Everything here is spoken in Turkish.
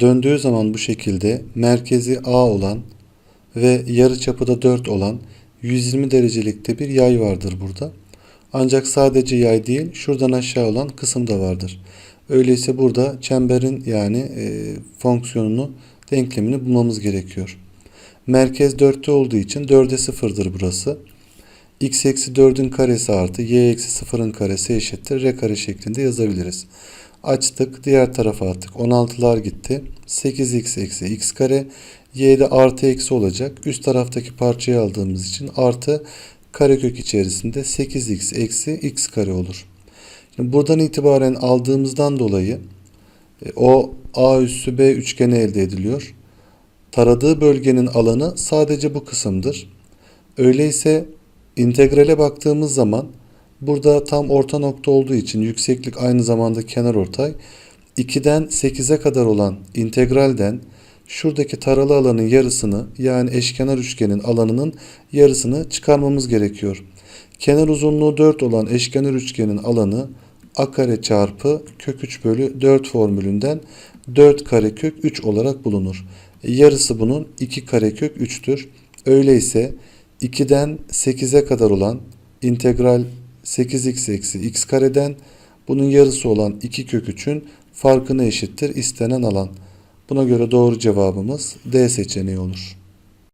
Döndüğü zaman bu şekilde merkezi A olan ve yarıçapı da 4 olan 120 derecelikte bir yay vardır burada. Ancak sadece yay değil, şuradan aşağı olan kısım da vardır. Öyleyse burada çemberin yani e, fonksiyonunu, denklemini bulmamız gerekiyor. Merkez 4'te olduğu için 4'e 0'dır burası. x eksi 4'ün karesi artı y eksi 0'ın karesi eşittir r kare şeklinde yazabiliriz. Açtık. Diğer tarafa attık. 16'lar gitti. 8x eksi x kare. Y'de artı eksi olacak. Üst taraftaki parçayı aldığımız için artı karekök içerisinde 8x eksi x kare olur. Şimdi buradan itibaren aldığımızdan dolayı e, o a üssü b üçgeni elde ediliyor. Taradığı bölgenin alanı sadece bu kısımdır. Öyleyse integrale baktığımız zaman burada tam orta nokta olduğu için yükseklik aynı zamanda kenar ortay. 2'den 8'e kadar olan integralden şuradaki taralı alanın yarısını yani eşkenar üçgenin alanının yarısını çıkarmamız gerekiyor. Kenar uzunluğu 4 olan eşkenar üçgenin alanı a kare çarpı kök 3 bölü 4 formülünden 4 kare kök 3 olarak bulunur. Yarısı bunun 2 kare kök 3'tür. Öyleyse 2'den 8'e kadar olan integral 8x eksi x kareden bunun yarısı olan 2 kök 3'ün farkını eşittir istenen alan. Buna göre doğru cevabımız D seçeneği olur.